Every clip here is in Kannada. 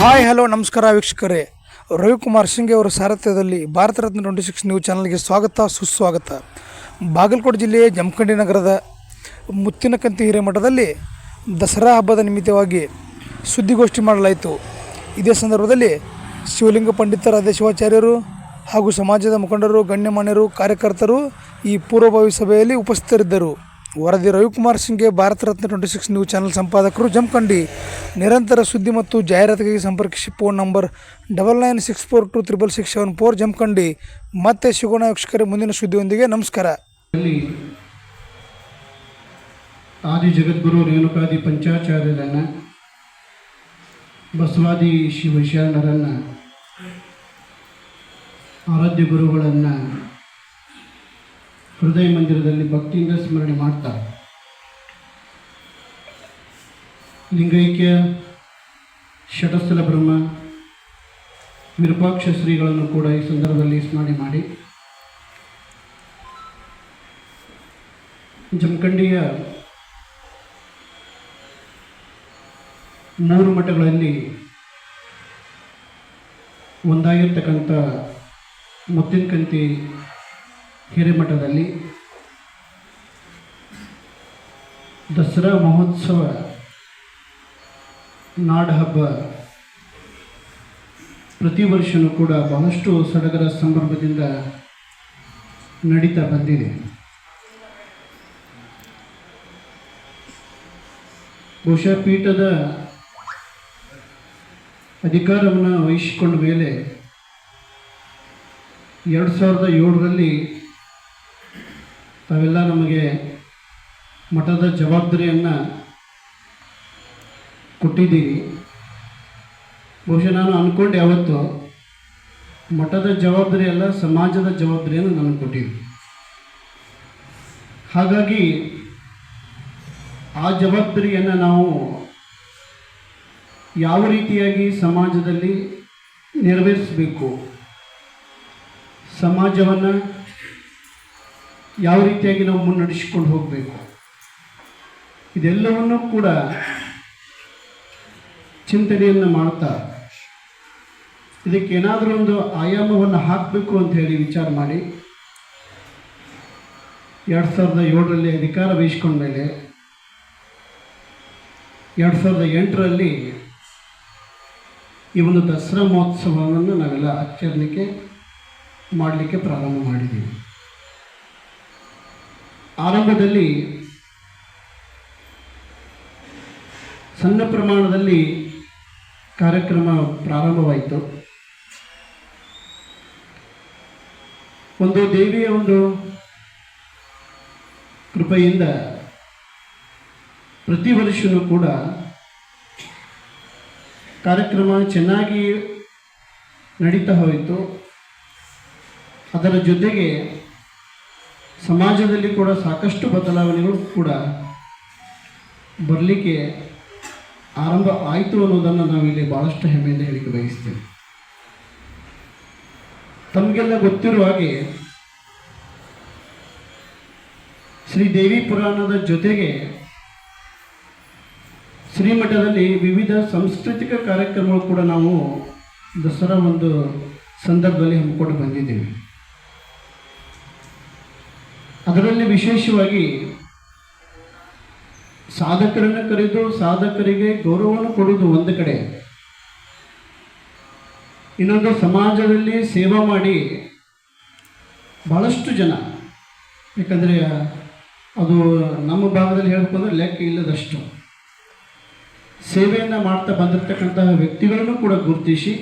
ಹಾಯ್, ಹಲೋ, ನಮಸ್ಕಾರ ವೀಕ್ಷಕರೇ. ರವಿಕುಮಾರ್ ಸಿಂಗ್ ಅವರ ಸಾರಥ್ಯದಲ್ಲಿ Bharat Ratna twenty six news ಚಾನಲ್ಗೆ ಸ್ವಾಗತ, ಸುಸ್ವಾಗತ. ಬಾಗಲಕೋಟೆ ಜಿಲ್ಲೆಯ ಜಮಖಂಡಿ ನಗರದ ಮುತ್ತಿನಕಂತಿ ಹಿರೇಮಠದಲ್ಲಿ ದಸರಾ ಹಬ್ಬದ ನಿಮಿತ್ತವಾಗಿ ಸುದ್ದಿಗೋಷ್ಠಿ ಮಾಡಲಾಯಿತು. ಇದೇ ಸಂದರ್ಭದಲ್ಲಿ ಶಿವಲಿಂಗ ಪಂಡಿತರಾದ ಶಿವಾಚಾರ್ಯರು ಹಾಗೂ ಸಮಾಜದ ಮುಖಂಡರು, ಗಣ್ಯಮಾನ್ಯರು, ಕಾರ್ಯಕರ್ತರು ಈ ಪೂರ್ವಭಾವಿ ಸಭೆಯಲ್ಲಿ ಉಪಸ್ಥಿತರಿದ್ದರು. ವರದಿ Ravikumar ಸಿಂಗ್ಗೆ Bharat Ratna twenty six news channel ಸಂಪಾದಕರು Jamkhandi. ನಿರಂತರ ಸುದ್ದಿ ಮತ್ತು ಜಾಹೀರಾತಿಗಾಗಿ ಸಂಪರ್ಕಿಸಿ phone number double nine six four two triple six seven four Jamkhandi. ಮತ್ತೆ ಸಿಗೋಣ ವೀಕ್ಷಕರೇ ಮುಂದಿನ ಸುದ್ದಿಯೊಂದಿಗೆ. ನಮಸ್ಕಾರ. ಆದಿ ಜಗದ್ಗುರು ರೇಣುಕಾದಿ ಪಂಚಾಚಾರ್ಯರನ್ನು ಬಸವಾದಿ ಶಿವಶರಣರನ್ನು ಆರಾಧ್ಯ ಗುರುಗಳನ್ನು ಹೃದಯ ಮಂದಿರದಲ್ಲಿ ಭಕ್ತಿಯಿಂದ ಸ್ಮರಣೆ ಮಾಡ್ತಾರೆ. ಲಿಂಗೈಕ್ಯ, ಷಟಸ್ಥಲ ಬ್ರಹ್ಮ, ವಿರೂಪಾಕ್ಷ ಶ್ರೀಗಳನ್ನು ಕೂಡ ಈ ಸಂದರ್ಭದಲ್ಲಿ ಸ್ಮರಣೆ ಮಾಡಿ. ಜಮಖಂಡಿಯ ಮೂರು ಮಠಗಳಲ್ಲಿ ಒಂದಾಗಿರ್ತಕ್ಕಂಥ ಮುತ್ತಿನಕಂತಿ ಹಿರೇಮಠದಲ್ಲಿ ದಸರಾ ಮಹೋತ್ಸವ ನಾಡ ಹಬ್ಬ ಪ್ರತಿ ವರ್ಷವೂ ಕೂಡ ಬಹಳಷ್ಟು ಸಡಗರ ಸಂಭ್ರಮದಿಂದ ನಡೀತಾ ಬಂದಿದೆ. ಬಹುಶಃ ಪೀಠದ ಅಧಿಕಾರವನ್ನು ವಹಿಸಿಕೊಂಡ ಮೇಲೆ ಎರಡು ಸಾವಿರದ ಏಳರಲ್ಲಿ ತಾವೆಲ್ಲ ನಮಗೆ ಮಠದ ಜವಾಬ್ದಾರಿಯನ್ನು ಕೊಟ್ಟಿದ್ದೀರಿ. ಬಹುಶಃ ನಾನು ಅಂದ್ಕೊಂಡೆ ಯಾವತ್ತು, ಮಠದ ಜವಾಬ್ದಾರಿ ಅಲ್ಲ, ಸಮಾಜದ ಜವಾಬ್ದಾರಿಯನ್ನು ನಾನು ಕೊಟ್ಟಿದ್ದೀನಿ ಹಾಗಾಗಿ ಆ ಜವಾಬ್ದಾರಿಯನ್ನು ನಾವು ಯಾವ ರೀತಿಯಾಗಿ ಸಮಾಜದಲ್ಲಿ ನೆರವೇರಿಸಬೇಕು? ಸಮಾಜವನ್ನು ಯಾವ ರೀತಿಯಾಗಿ ನಾವು ಮುನ್ನಡೆಸಿಕೊಂಡು ಹೋಗಬೇಕು? ಇದೆಲ್ಲವನ್ನೂ ಕೂಡ ಚಿಂತನೆಯನ್ನು ಮಾಡ್ತಾ, ಇದಕ್ಕೆ ಏನಾದರೂ ಒಂದು ಆಯಾಮವನ್ನು ಹಾಕಬೇಕು ಅಂತ ಹೇಳಿ ವಿಚಾರ ಮಾಡಿ. ಎರಡು ಸಾವಿರದ ಏಳರಲ್ಲಿ ಅಧಿಕಾರ ವಹಿಸ್ಕೊಂಡ ಮೇಲೆ, ಎರಡು ಸಾವಿರದ ಎಂಟರಲ್ಲಿ ಈ ಒಂದು ದಸರಾ ಮಹೋತ್ಸವವನ್ನು ನಾವೆಲ್ಲ ಆಚರಣೆಗೆ ಮಾಡಲಿಕ್ಕೆ ಪ್ರಾರಂಭ ಮಾಡಿದ್ದೀವಿ. ಆರಂಭದಲ್ಲಿ ಸಣ್ಣ ಪ್ರಮಾಣದಲ್ಲಿ ಕಾರ್ಯಕ್ರಮ ಪ್ರಾರಂಭವಾಯಿತು. ಒಂದು ದೇವಿಯ ಒಂದು ಕೃಪೆಯಿಂದ ಪ್ರತಿ ವರ್ಷವೂ ಕೂಡ ಕಾರ್ಯಕ್ರಮ ಚೆನ್ನಾಗಿ ನಡೀತಾ ಹೋಯಿತು. ಅದರ ಜೊತೆಗೆ ಸಮಾಜದಲ್ಲಿ ಕೂಡ ಸಾಕಷ್ಟು ಬದಲಾವಣೆಗಳು ಕೂಡ ಬರಲಿಕ್ಕೆ ಆರಂಭ ಆಯಿತು ಅನ್ನೋದನ್ನು ನಾವಿಲ್ಲಿ ಭಾಳಷ್ಟು ಹೆಮ್ಮೆಯಿಂದ ಹೇಳಿಕೆ ಬಯಸ್ತೇವೆ. ತಮಗೆಲ್ಲ ಗೊತ್ತಿರುವ ಹಾಗೆ ಶ್ರೀ ದೇವಿ ಪುರಾಣದ ಜೊತೆಗೆ ಶ್ರೀಮಠದಲ್ಲಿ ವಿವಿಧ ಸಾಂಸ್ಕೃತಿಕ ಕಾರ್ಯಕ್ರಮಗಳು ಕೂಡ ನಾವು ದಸರಾ ಒಂದು ಸಂದರ್ಭದಲ್ಲಿ ಹಮ್ಮಿಕೊಂಡು ಬಂದಿದ್ದೇವೆ. ಅದರಲ್ಲಿ ವಿಶೇಷವಾಗಿ ಸಾಧಕರನ್ನು ಕರೆದು ಸಾಧಕರಿಗೆ ಗೌರವವನ್ನು ಕೊಡುವುದು ಒಂದು ಕಡೆ. ಇನ್ನೊಂದು ಸಮಾಜದಲ್ಲಿ ಸೇವಾ ಮಾಡಿ ಭಾಳಷ್ಟು ಜನ. ಯಾಕಂದರೆ ಅದು ನಮ್ಮ ಭಾಗದಲ್ಲಿ ಹೇಳ್ಕೊಂಡ್ರೆ ಲೆಕ್ಕ ಇಲ್ಲದಷ್ಟು. ಸೇವೆಯನ್ನು ಮಾಡ್ತಾ ಬಂದಿರತಕ್ಕಂತಹ ವ್ಯಕ್ತಿಗಳನ್ನು ಕೂಡ ಗುರುತಿಸಿ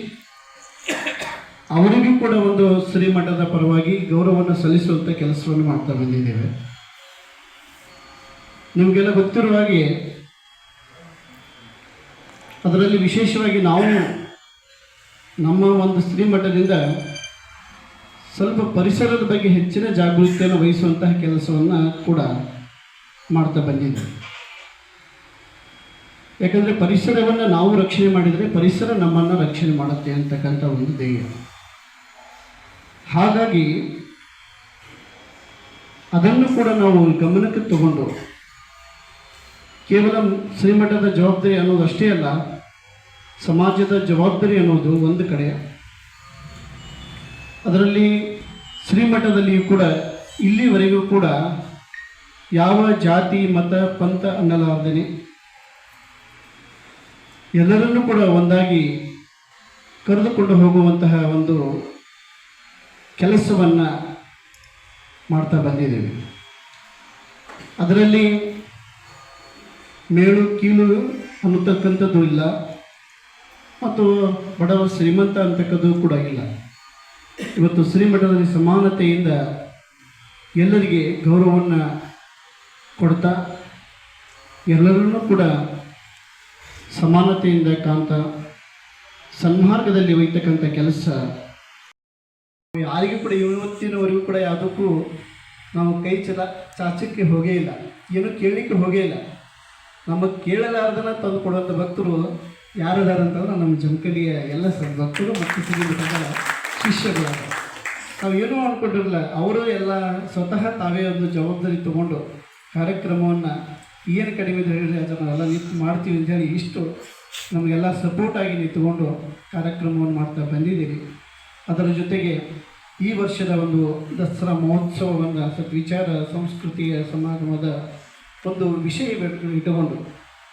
ಅವರಿಗೂ ಕೂಡ ಒಂದು ಶ್ರೀಮಠದ ಪರವಾಗಿ ಗೌರವವನ್ನು ಸಲ್ಲಿಸುವಂಥ ಕೆಲಸವನ್ನು ಮಾಡ್ತಾ ಬಂದಿದ್ದೇವೆ. ನಿಮಗೆಲ್ಲ ಗೊತ್ತಿರುವ ಹಾಗೆ ಅದರಲ್ಲಿ ವಿಶೇಷವಾಗಿ ನಾವು ನಮ್ಮ ಒಂದು ಶ್ರೀಮಠದಿಂದ ಸ್ವಲ್ಪ ಪರಿಸರದ ಬಗ್ಗೆ ಹೆಚ್ಚಿನ ಜಾಗೃತಿಯನ್ನು ವಹಿಸುವಂತಹ ಕೆಲಸವನ್ನು ಕೂಡ ಮಾಡ್ತಾ ಬಂದಿದ್ದೇವೆ. ಯಾಕಂದರೆ ಪರಿಸರವನ್ನು ನಾವು ರಕ್ಷಣೆ ಮಾಡಿದರೆ ಪರಿಸರ ನಮ್ಮನ್ನು ರಕ್ಷಣೆ ಮಾಡುತ್ತೆ ಅಂತಕ್ಕಂಥ ಒಂದು ಧ್ಯೇಯ. ಹಾಗಾಗಿ ಅದನ್ನು ಕೂಡ ನಾವು ಗಮನಕ್ಕೆ ತಗೊಂಡು ಕೇವಲ ಶ್ರೀಮಠದ ಜವಾಬ್ದಾರಿ ಅನ್ನೋದು ಅಷ್ಟೇ ಅಲ್ಲ, ಸಮಾಜದ ಜವಾಬ್ದಾರಿ ಅನ್ನೋದು ಒಂದು ಕಡೆ. ಅದರಲ್ಲಿ ಶ್ರೀಮಠದಲ್ಲಿಯೂ ಕೂಡ ಇಲ್ಲಿವರೆಗೂ ಕೂಡ ಯಾವ ಜಾತಿ, ಮತ, ಪಂಥ ಅನ್ನಲಾರ್ದೇನೆ ಎಲ್ಲರನ್ನೂ ಕೂಡ ಒಂದಾಗಿ ಕರೆದುಕೊಂಡು ಹೋಗುವಂತಹ ಒಂದು ಕೆಲಸವನ್ನು ಮಾಡ್ತಾ ಬಂದಿದ್ದೇವೆ. ಅದರಲ್ಲಿ ಮೇಳು ಕೀಳು ಅನ್ನತಕ್ಕಂಥದ್ದು ಇಲ್ಲ. ಮತ್ತು ಬಡವ ಶ್ರೀಮಂತ ಅಂತಕ್ಕದ್ದು ಕೂಡ ಇಲ್ಲ. ಇವತ್ತು ಶ್ರೀಮಠದಲ್ಲಿ ಸಮಾನತೆಯಿಂದ ಎಲ್ಲರಿಗೆ ಗೌರವವನ್ನು ಕೊಡ್ತಾ ಎಲ್ಲರನ್ನೂ ಕೂಡ ಸಮಾನತೆಯಿಂದ ಕಾಣ್ತಾ ಸನ್ಮಾರ್ಗದಲ್ಲಿ ಒಯ್ತಕ್ಕಂಥ ಕೆಲಸ ಯಾರಿಗೂ ಕೂಡ ಇವತ್ತಿನವರೆಗೂ ಕೂಡ ಯಾವುದಕ್ಕೂ ನಾವು ಕೈ ಚಲ ಚಾಚಕ್ಕೆ ಹೋಗೇ ಇಲ್ಲ. ಏನು ಕೇಳಲಿಕ್ಕೆ ಹೋಗೇ ಇಲ್ಲ. ನಮ್ಮ ಕೇಳಲಾರ್ದನ್ನ ತಂದು ಕೊಡುವಂಥ ಭಕ್ತರು ಯಾರದಾರ ಅಂತಂದ್ರೆ ನಮ್ಮ ಜಮಖಂಡಿಯ ಎಲ್ಲ ಸ ಭಕ್ತರು ಮತ್ತು ಸಿಗಿರ್ತಕ್ಕಂಥ ಶಿಷ್ಯಗಳಾದ ನಾವು ಏನೂ ಅಂದ್ಕೊಂಡಿರಲಿಲ್ಲ ಅವರು ಎಲ್ಲ ಸ್ವತಃ ತಾವೇ ಒಂದು ಜವಾಬ್ದಾರಿ ತೊಗೊಂಡು ಕಾರ್ಯಕ್ರಮವನ್ನು ಏನು ಕಡಿಮೆ ಇದೆ ಅದನ್ನು ಎಲ್ಲ ನಿಂತು ಮಾಡ್ತೀವಿ ಅಂತ ಹೇಳಿ ಇಷ್ಟು ನಮಗೆಲ್ಲ ಸಪೋರ್ಟಾಗಿ ನಿಂತುಕೊಂಡು ಕಾರ್ಯಕ್ರಮವನ್ನು ಮಾಡ್ತಾ ಬಂದಿದ್ದೀವಿ. ಅದರ ಜೊತೆಗೆ ಈ ವರ್ಷದ ಒಂದು ದಸರಾ ಮಹೋತ್ಸವವನ್ನು ಸ್ವಲ್ಪ ವಿಚಾರ, ಸಂಸ್ಕೃತಿಯ ಸಮಾಗಮದ ಒಂದು ವಿಷಯ ಇಟ್ಟುಕೊಂಡು.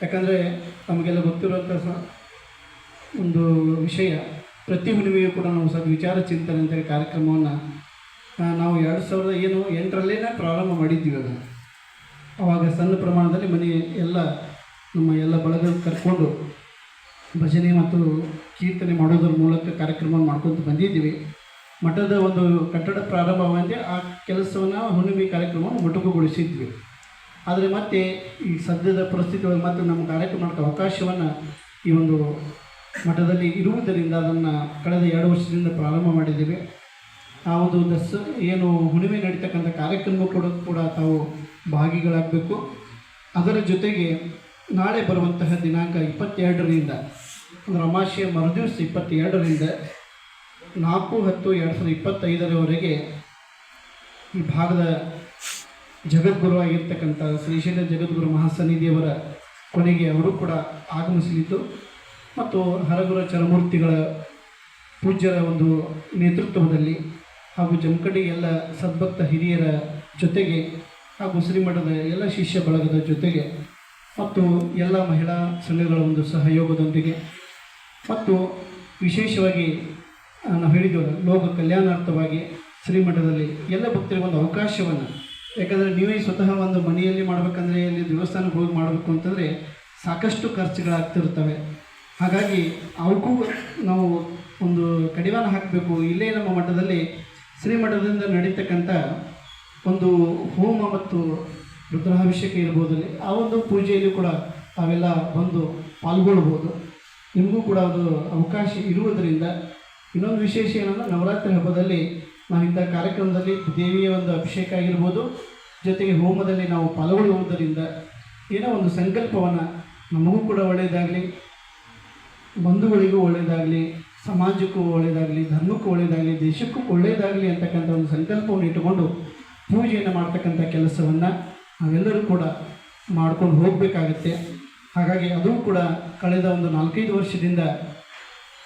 ಯಾಕಂದರೆ ನಮಗೆಲ್ಲ ಗೊತ್ತಿರುವಂಥ ಒಂದು ವಿಷಯ, ಪ್ರತಿ ಹುಣ್ಣಿಮೆಯೂ ಕೂಡ ನಾವು ಸದ್ ವಿಚಾರ ಚಿಂತನೆ ಅಂತೇಳಿ ಕಾರ್ಯಕ್ರಮವನ್ನು ನಾವು ಎರಡು ಸಾವಿರದ ಏನು ಎಂಟರಲ್ಲೇ ಪ್ರಾರಂಭ ಮಾಡಿದ್ದೀವಿ ಅದನ್ನು ಆವಾಗ ಸಣ್ಣ ಪ್ರಮಾಣದಲ್ಲಿ ಮನೆ ಎಲ್ಲ, ನಮ್ಮ ಎಲ್ಲ ಬಳಗ ಕರ್ಕೊಂಡು ಭಜನೆ ಮತ್ತು ಕೀರ್ತನೆ ಮಾಡೋದ್ರ ಮೂಲಕ ಕಾರ್ಯಕ್ರಮ ಮಾಡ್ಕೊತ ಬಂದಿದ್ದೀವಿ. ಮಠದ ಒಂದು ಕಟ್ಟಡ ಪ್ರಾರಂಭವಾಗಿದೆ ಆ ಕೆಲಸವನ್ನು ಹುಣ್ಣಿಮೆ ಕಾರ್ಯಕ್ರಮವನ್ನು ಮೊಟಕುಗೊಳಿಸಿದ್ವಿ ಆದರೆ ಮತ್ತೆ ಈ ಸದ್ಯದ ಪರಿಸ್ಥಿತಿಯೊಳಗೆ ಮತ್ತೆ ನಮ್ಮ ಕಾರ್ಯಕ್ರಮಕ್ಕೆ ಅವಕಾಶವನ್ನು ಈ ಒಂದು ಮಠದಲ್ಲಿ ಇರುವುದರಿಂದ ಅದನ್ನು ಕಳೆದ ಎರಡು ವರ್ಷದಿಂದ ಪ್ರಾರಂಭ ಮಾಡಿದ್ದೇವೆ. ಆ ಒಂದು ದಸ ಏನು ಹುಣ್ಣಿಮೆ ನಡೀತಕ್ಕಂಥ ಕಾರ್ಯಕ್ರಮ ಕೂಡ ಕೂಡ ತಾವು ಭಾಗಿಗಳಾಗಬೇಕು. ಅದರ ಜೊತೆಗೆ ನಾಳೆ ಬರುವಂತಹ ದಿನಾಂಕ ಇಪ್ಪತ್ತೆರಡರಿಂದ, ಅಂದರೆ ಅಮಾವಾಸ್ಯೆಯ ಮರುದಿವಸ ಇಪ್ಪತ್ತೆರಡರಿಂದ ನಾಲ್ಕು ಹತ್ತು ಎರಡು ಸಾವಿರದ ಇಪ್ಪತ್ತೈದರವರೆಗೆ ಈ ಭಾಗದ ಜಗದ್ಗುರು ಆಗಿರ್ತಕ್ಕಂಥ ಶ್ರೀಶೈಲ ಜಗದ್ಗುರು ಮಹಾಸನ್ನಿಧಿಯವರ ಕೊನೆಗೆ ಅವರು ಕೂಡ ಆಗಮಿಸಲಿದ್ದು ಮತ್ತು ಹರಗುರ ಚರಮೂರ್ತಿಗಳ ಪೂಜ್ಯರ ಒಂದು ನೇತೃತ್ವದಲ್ಲಿ ಹಾಗೂ ಜಮಖಂಡಿ ಎಲ್ಲ ಸದ್ಭಕ್ತ ಹಿರಿಯರ ಜೊತೆಗೆ ಹಾಗೂ ಶ್ರೀಮಠದ ಎಲ್ಲ ಶಿಷ್ಯ ಬಳಗದ ಜೊತೆಗೆ ಮತ್ತು ಎಲ್ಲ ಮಹಿಳಾ ಸಂಘಗಳ ಒಂದು ಸಹಯೋಗದೊಂದಿಗೆ ಮತ್ತು ವಿಶೇಷವಾಗಿ ನಾವು ಹೇಳಿದ್ದೇವೆ ಲೋಕ ಕಲ್ಯಾಣಾರ್ಥವಾಗಿ ಶ್ರೀಮಠದಲ್ಲಿ ಎಲ್ಲ ಭಕ್ತರಿಗೆ ಒಂದು ಅವಕಾಶವನ್ನು. ಯಾಕಂದರೆ ನೀವೇ ಸ್ವತಃ ಒಂದು ಮನೆಯಲ್ಲಿ ಮಾಡಬೇಕಂದ್ರೆ, ಇಲ್ಲಿ ದೇವಸ್ಥಾನಕ್ಕೆ ಹೋಗಿ ಮಾಡಬೇಕು ಅಂತಂದರೆ ಸಾಕಷ್ಟು ಖರ್ಚುಗಳಾಗ್ತಿರ್ತವೆ. ಹಾಗಾಗಿ ಅವಕ್ಕೂ ನಾವು ಒಂದು ಕಡಿವಾಣ ಹಾಕಬೇಕು. ಇಲ್ಲೇ ನಮ್ಮ ಮಠದಲ್ಲಿ ಶ್ರೀಮಠದಿಂದ ನಡೀತಕ್ಕಂಥ ಒಂದು ಹೋಮ ಮತ್ತು ರುದ್ರಾಭಿಷೇಕ ಇರ್ಬೋದು ಆ ಒಂದು ಪೂಜೆಯಲ್ಲಿ ಕೂಡ ತಾವೆಲ್ಲ ಬಂದು ಪಾಲ್ಗೊಳ್ಬೋದು. ನಿಮಗೂ ಕೂಡ ಅದು ಅವಕಾಶ ಇರುವುದರಿಂದ ಇನ್ನೊಂದು ವಿಶೇಷ ಏನಂದ್ರೆ ನವರಾತ್ರಿ ಹಬ್ಬದಲ್ಲಿ ನಾವು ಇಂಥ ಕಾರ್ಯಕ್ರಮದಲ್ಲಿ ದೇವಿಯ ಒಂದು ಅಭಿಷೇಕ ಆಗಿರ್ಬೋದು, ಜೊತೆಗೆ ಹೋಮದಲ್ಲಿ ನಾವು ಪಾಲ್ಗೊಳ್ಳುವುದರಿಂದ ಏನೋ ಒಂದು ಸಂಕಲ್ಪವನ್ನು ನಮಗೂ ಕೂಡ ಒಳ್ಳೆಯದಾಗಲಿ, ಬಂಧುಗಳಿಗೂ ಒಳ್ಳೆಯದಾಗಲಿ, ಸಮಾಜಕ್ಕೂ ಒಳ್ಳೆಯದಾಗಲಿ, ಧರ್ಮಕ್ಕೂ ಒಳ್ಳೆಯದಾಗಲಿ, ದೇಶಕ್ಕೂ ಒಳ್ಳೆಯದಾಗಲಿ ಅಂತಕ್ಕಂಥ ಒಂದು ಸಂಕಲ್ಪವನ್ನು ಇಟ್ಟುಕೊಂಡು ಪೂಜೆಯನ್ನು ಮಾಡ್ತಕ್ಕಂಥ ಕೆಲಸವನ್ನು ನಾವೆಲ್ಲರೂ ಕೂಡ ಮಾಡ್ಕೊಂಡು ಹೋಗಬೇಕಾಗತ್ತೆ. ಹಾಗಾಗಿ ಅದು ಕೂಡ ಕಳೆದ ಒಂದು ನಾಲ್ಕೈದು ವರ್ಷದಿಂದ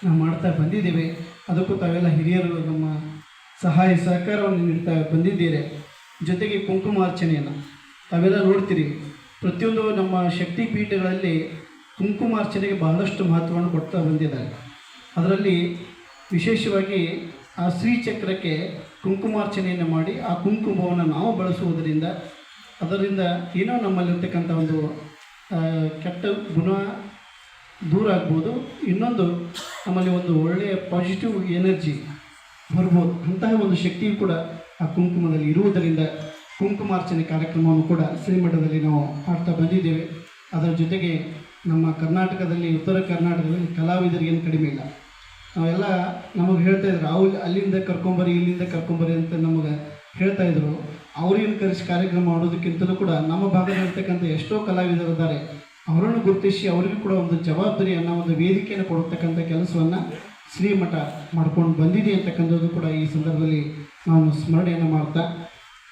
ನಾವು ಮಾಡ್ತಾ ಬಂದಿದ್ದೇವೆ. ಅದಕ್ಕೂ ತಾವೆಲ್ಲ ಹಿರಿಯರು ನಮ್ಮ ಸಹಾಯ ಸಹಕಾರವನ್ನು ನೀಡ್ತಾ ಬಂದಿದ್ದೀರಿ. ಜೊತೆಗೆ ಕುಂಕುಮಾರ್ಚನೆಯನ್ನು ತಾವೆಲ್ಲ ನೋಡ್ತೀರಿ. ಪ್ರತಿಯೊಂದು ನಮ್ಮ ಶಕ್ತಿ ಪೀಠಗಳಲ್ಲಿ ಕುಂಕುಮಾರ್ಚನೆಗೆ ಬಹಳಷ್ಟು ಮಹತ್ವವನ್ನು ಕೊಡ್ತಾ ಬಂದಿದ್ದಾರೆ. ಅದರಲ್ಲಿ ವಿಶೇಷವಾಗಿ ಆ ಶ್ರೀಚಕ್ರಕ್ಕೆ ಕುಂಕುಮಾರ್ಚನೆಯನ್ನು ಮಾಡಿ ಆ ಕುಂಕುಮವನ್ನು ನಾವು ಬಳಸುವುದರಿಂದ ಅದರಿಂದ ಏನೋ ನಮ್ಮಲ್ಲಿರ್ತಕ್ಕಂಥ ಒಂದು ಕೆಟ್ಟ ಗುಣ ದೂರ ಆಗ್ಬೋದು. ಇನ್ನೊಂದು ನಮ್ಮಲ್ಲಿ ಒಂದು ಒಳ್ಳೆಯ ಪಾಸಿಟಿವ್ ಎನರ್ಜಿ ಬರ್ಬೋದು. ಅಂತಹ ಒಂದು ಶಕ್ತಿಯು ಕೂಡ ಆ ಕುಂಕುಮದಲ್ಲಿ ಇರುವುದರಿಂದ ಕುಂಕುಮಾರ್ಚನೆ ಕಾರ್ಯಕ್ರಮವನ್ನು ಕೂಡ ಶ್ರೀಮಠದಲ್ಲಿ ನಾವು ಮಾಡ್ತಾ ಬಂದಿದ್ದೇವೆ. ಅದರ ಜೊತೆಗೆ ನಮ್ಮ ಕರ್ನಾಟಕದಲ್ಲಿ, ಉತ್ತರ ಕರ್ನಾಟಕದಲ್ಲಿ ಕಲಾವಿದರಿಗೇನು ಕಡಿಮೆ ಇಲ್ಲ. ನಾವೆಲ್ಲ ನಮಗೆ ಹೇಳ್ತಾ ಇದ್ರು ಅವ್ರು ಅಲ್ಲಿಂದ ಕರ್ಕೊಂಬರಿ, ಇಲ್ಲಿಂದ ಕರ್ಕೊಂಬರಿ ಅಂತ ನಮಗೆ ಹೇಳ್ತಾ ಇದ್ರು. ಅವ್ರೇನು ಕರೆಸಿ ಕಾರ್ಯಕ್ರಮ ಮಾಡೋದಕ್ಕಿಂತಲೂ ಕೂಡ ನಮ್ಮ ಭಾಗದಲ್ಲಿರ್ತಕ್ಕಂಥ ಎಷ್ಟೋ ಕಲಾವಿದರು ಇದ್ದಾರೆ ಅವರನ್ನು ಗುರುತಿಸಿ ಅವರಿಗೂ ಕೂಡ ಒಂದು ಜವಾಬ್ದಾರಿಯನ್ನು ಒಂದು ವೇದಿಕೆಯನ್ನು ಕೊಡತಕ್ಕಂಥ ಕೆಲಸವನ್ನು ಶ್ರೀಮಠ ಮಾಡ್ಕೊಂಡು ಬಂದಿದೆ ಅಂತಕ್ಕಂಥದ್ದು ಕೂಡ ಈ ಸಂದರ್ಭದಲ್ಲಿ ನಾನು ಸ್ಮರಣೆಯನ್ನು ಮಾಡ್ತಾ,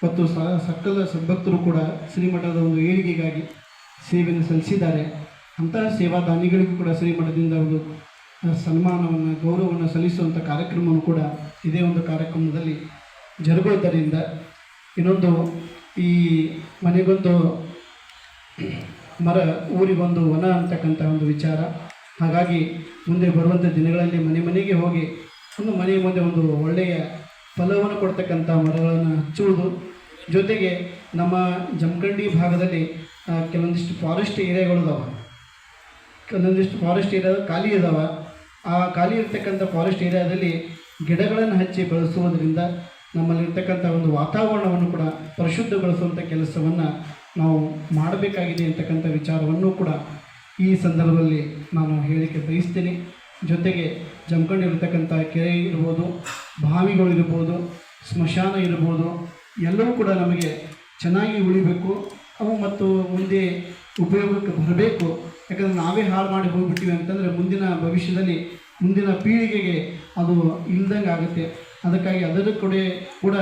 ಮತ್ತು ಸಕಲ ಸದ್ಭಕ್ತರು ಕೂಡ ಶ್ರೀಮಠದ ಒಂದು ಏಳಿಗೆಗಾಗಿ ಸೇವೆಯನ್ನು ಸಲ್ಲಿಸಿದ್ದಾರೆ. ಅಂತಹ ಸೇವಾ ದಾನಿಗಳಿಗೂ ಕೂಡ ಶ್ರೀಮಠದಿಂದ ಒಂದು ಸನ್ಮಾನವನ್ನು, ಗೌರವವನ್ನು ಸಲ್ಲಿಸುವಂಥ ಕಾರ್ಯಕ್ರಮವನ್ನು ಕೂಡ ಇದೇ ಒಂದು ಕಾರ್ಯಕ್ರಮದಲ್ಲಿ ಜರುಗೋದರಿಂದ ಇನ್ನೊಂದು ಈ ಮನೆಗೊಂದು ಮರ ಊರಿಗೊಂದು ವನ ಅಂತಕ್ಕಂಥ ಒಂದು ವಿಚಾರ. ಹಾಗಾಗಿ ಮುಂದೆ ಬರುವಂಥ ದಿನಗಳಲ್ಲಿ ಮನೆ ಮನೆಗೆ ಹೋಗಿ ಒಂದು ಮನೆ ಮುಂದೆ ಒಂದು ಒಳ್ಳೆಯ ಫಲವನ್ನು ಕೊಡ್ತಕ್ಕಂಥ ಮರಗಳನ್ನು ಹಚ್ಚುವುದು. ಜೊತೆಗೆ ನಮ್ಮ ಜಮಖಂಡಿ ಭಾಗದಲ್ಲಿ ಕೆಲವೊಂದಿಷ್ಟು ಫಾರೆಸ್ಟ್ ಏರಿಯಾಗಳು ಇದಾವೆ. ಕೆಲವೊಂದಿಷ್ಟು ಫಾರೆಸ್ಟ್ ಏರಿಯಾ ಖಾಲಿ ಇದಾವೆ. ಆ ಖಾಲಿ ಇರ್ತಕ್ಕಂಥ ಫಾರೆಸ್ಟ್ ಏರಿಯಾದಲ್ಲಿ ಗಿಡಗಳನ್ನು ಹಚ್ಚಿ ಬೆಳೆಸುವುದರಿಂದ ನಮ್ಮಲ್ಲಿರ್ತಕ್ಕಂಥ ಒಂದು ವಾತಾವರಣವನ್ನು ಕೂಡ ಪರಿಶುದ್ಧಗೊಳಿಸುವಂಥ ಕೆಲಸವನ್ನು ನಾವು ಮಾಡಬೇಕಾಗಿದೆ ಅಂತಕ್ಕಂಥ ವಿಚಾರವನ್ನು ಕೂಡ ಈ ಸಂದರ್ಭದಲ್ಲಿ ನಾನು ಹೇಳಿಕೆ ಬಯಸ್ತೀನಿ. ಜೊತೆಗೆ ಜಮಖಂಡಿ ಇರತಕ್ಕಂಥ ಕೆರೆ ಇರ್ಬೋದು, ಬಾವಿಗಳು ಇರ್ಬೋದು, ಸ್ಮಶಾನ ಇರ್ಬೋದು, ಎಲ್ಲವೂ ಕೂಡ ನಮಗೆ ಚೆನ್ನಾಗಿ ಉಳಿಬೇಕು. ಅವು ಮತ್ತು ಮುಂದೆ ಉಪಯೋಗಕ್ಕೆ ಬರಬೇಕು. ಯಾಕಂದರೆ ನಾವೇ ಹಾಳು ಮಾಡಿ ಹೋಗ್ಬಿಟ್ಟಿವಿ ಅಂತಂದರೆ ಮುಂದಿನ ಭವಿಷ್ಯದಲ್ಲಿ ಮುಂದಿನ ಪೀಳಿಗೆಗೆ ಅದು ಇಲ್ದಂಗೆ ಆಗುತ್ತೆ ಅದಕ್ಕಾಗಿ ಅದರ ಕಡೆ ಕೂಡ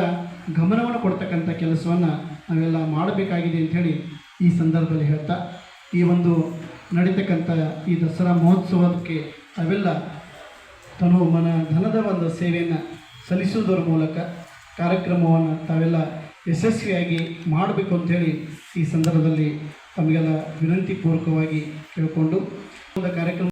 ಗಮನವನ್ನು ಕೊಡ್ತಕ್ಕಂಥ ಕೆಲಸವನ್ನು ನಾವೆಲ್ಲ ಮಾಡಬೇಕಾಗಿದೆ ಅಂಥೇಳಿ ಈ ಸಂದರ್ಭದಲ್ಲಿ ಹೇಳ್ತಾ, ಈ ಒಂದು ನಡೀತಕ್ಕಂಥ ಈ ದಸರಾ ಮಹೋತ್ಸವಕ್ಕೆ ಅವೆಲ್ಲ ತನು ಮನ ಧನದ ಒಂದು ಸೇವೆಯನ್ನು ಸಲ್ಲಿಸುವುದರ ಮೂಲಕ ಕಾರ್ಯಕ್ರಮವನ್ನು ತಾವೆಲ್ಲ ಯಶಸ್ವಿಯಾಗಿ ಮಾಡಬೇಕು ಅಂಥೇಳಿ ಈ ಸಂದರ್ಭದಲ್ಲಿ ತಮಗೆಲ್ಲ ವಿನಂತಿ ಪೂರ್ವಕವಾಗಿ ಕೇಳಿಕೊಂಡು ಒಂದು ಕಾರ್ಯಕ್ರಮ